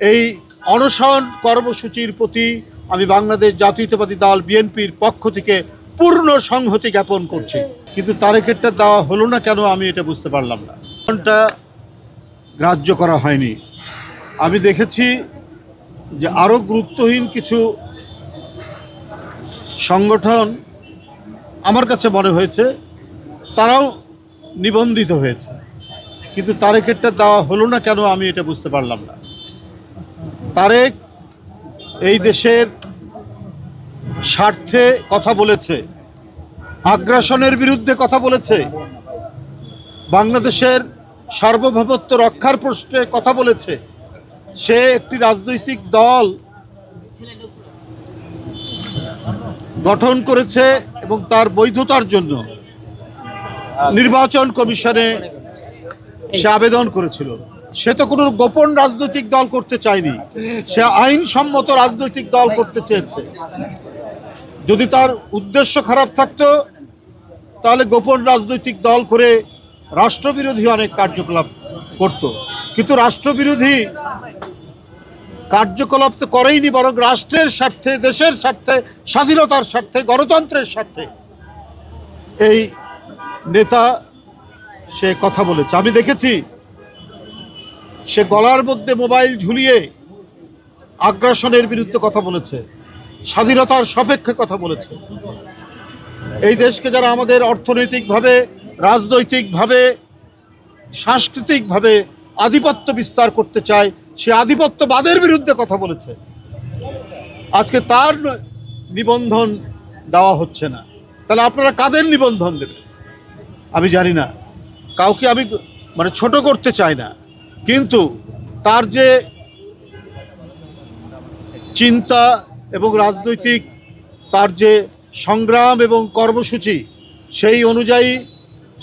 এই অনশন কর্মসূচির প্রতি আমি বাংলাদেশ জাতীয়তাবাদী দল বিএনপির পক্ষ থেকে পূর্ণ সংহতি জ্ঞাপন করছি। কিন্তু তারেকেরটা দেওয়া হলো না কেন আমি এটা বুঝতে পারলাম না। কোনটা গ্রাহ্য করা হয়নি। আমি দেখেছি যে আরও গুরুত্বহীন কিছু সংগঠন আমার কাছে মনে হয়েছে, তারাও নিবন্ধিত হয়েছে। কিন্তু তারেকেরটা দেওয়া হলো না কেন আমি এটা বুঝতে পারলাম না। তারেক এই দেশের স্বার্থে কথা বলেছে, আগ্রাসনের বিরুদ্ধে কথা বলেছে, বাংলাদেশের সার্বভৌমত্ব রক্ষার প্রশ্নে কথা বলেছে, সে একটি রাজনৈতিক দল গঠন করেছে এবং তার বৈধতার জন্য নির্বাচন কমিশনে সে আবেদন করেছিল। সে তো কোনো গোপন রাজনৈতিক দল করতে চায়নি। সে আইনসম্মত রাজনৈতিক দল করতে চেয়েছে। যদি তার উদ্দেশ্য খারাপ থাকতো, তাহলে গোপন রাজনৈতিক দল করে রাষ্ট্রবিরোধী অনেক কার্যকলাপ করত। কিন্তু রাষ্ট্রবিরোধী কার্যকলাপ তো করেইনি, বরং রাষ্ট্রের স্বার্থে, দেশের স্বার্থে, স্বাধীনতার স্বার্থে, গণতন্ত্রের স্বার্থে এই নেতা সে কথা বলেছে। আমি দেখেছি সে গলার মধ্যে মোবাইল ঝুলিয়ে আগ্রাসনের বিরুদ্ধে কথা বলেছে, স্বাধীনতার সাপেক্ষে কথা বলেছে। এই দেশকে যারা আমাদের অর্থনৈতিকভাবে, রাজনৈতিকভাবে, সাংস্কৃতিকভাবে আধিপত্য বিস্তার করতে চায়, সে আধিপত্যবাদের বিরুদ্ধে কথা বলেছে। আজকে তার নিবন্ধন দেওয়া হচ্ছে না। তাহলে আপনারা কাদের নিবন্ধন দেবেন? আমি জানি না। কাউকে আমি মানে ছোট করতে চাই না। কিন্তু তার যে চিন্তা এবং রাজনৈতিক তার যে সংগ্রাম এবং কর্মসূচি, সেই অনুযায়ী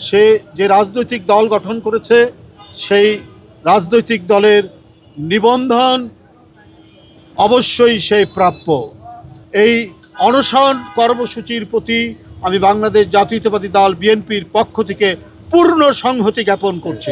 সে যে রাজনৈতিক দল গঠন করেছে, সেই রাজনৈতিক দলের নিবন্ধন অবশ্যই সেই প্রাপ্য। এই অনশন কর্মসূচির প্রতি আমি বাংলাদেশ জাতীয়তাবাদী দল বিএনপির পক্ষ থেকে পূর্ণ সংহতি জ্ঞাপন করছি।